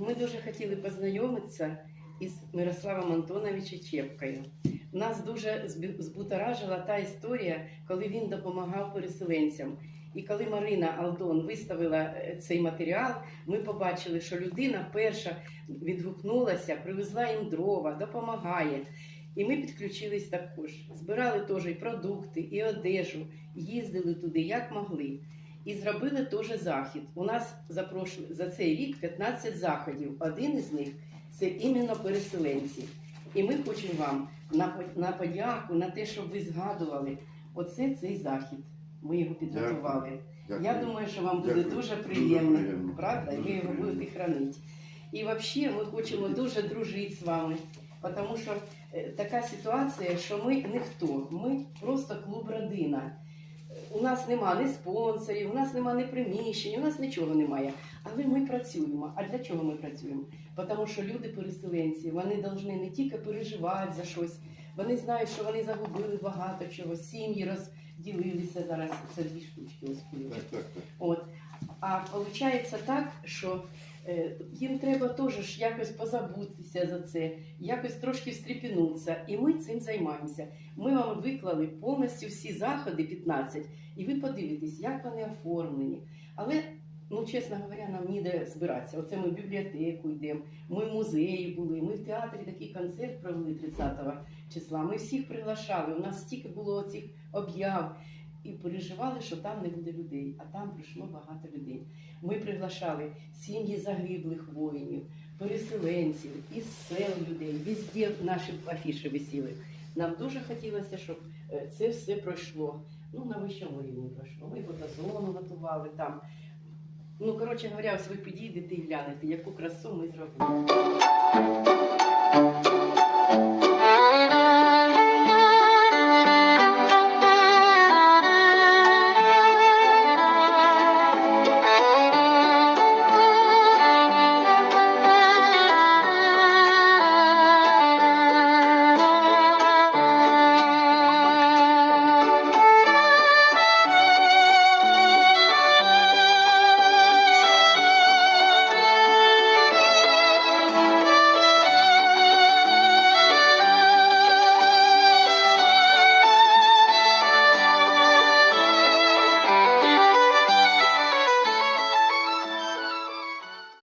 Ми дуже хотіли познайомитися із Мирославом Антоновичем Чепкою. Нас дуже збутаражила та історія, коли він допомагав переселенцям. І коли Марина Алдон виставила е, цей матеріал, ми побачили, що людина перша відгукнулася, привезла їм дрова, допомагає. І ми підключились також. Збирали теж і продукти, і одежу, їздили туди як могли. І зробили теж захід. У нас за, прошлий, за цей рік 15 заходів. Один із них це іменно переселенці. І ми хочемо вам на, на подяку, на те, щоб ви згадували. Оце цей захід. Ми його підготували. Дякую. Я думаю, що вам буде Дякую. дуже Дуже приємно, приємно. правда? Дуже ви його приємно. будете хранити. І взагалі ми хочемо дуже дружити з вами, тому що е, така ситуація, що ми ніхто, ми просто клуб родина. У нас нема ні спонсорів, у нас нема ні приміщень, у нас нічого немає. Але ми працюємо. А для чого ми працюємо? Тому що люди переселенці, вони повинні не тільки переживати за щось, вони знають, що вони загубили багато чого, сім'ї розділилися зараз. Це дві штучки ось. Так, так, так. От. А виходить так, що їм треба теж якось позабутися за це, якось трошки встрепенутися. І ми цим займаємося. Ми вам виклали повністю всі заходи 15, і ви подивитесь, як вони оформлені. Але, ну чесно говоря, нам ніде збиратися. Оце ми в бібліотеку йдемо, ми в музеї були, ми в театрі такий концерт провели 30 числа. Ми всіх приглашали. У нас стільки було цих об'яв і переживали, що там не буде людей, а там прийшло багато людей. Ми приглашали сім'ї загиблих воїнів, переселенців, із сел людей, везде наші афіші висіли. Нам дуже хотілося, щоб е, це все пройшло. Ну, на вищому рівні пройшло. Ми фотозону готували там. Ну, коротше говоря, ось ви підійдете і глянете, яку красу ми зробили.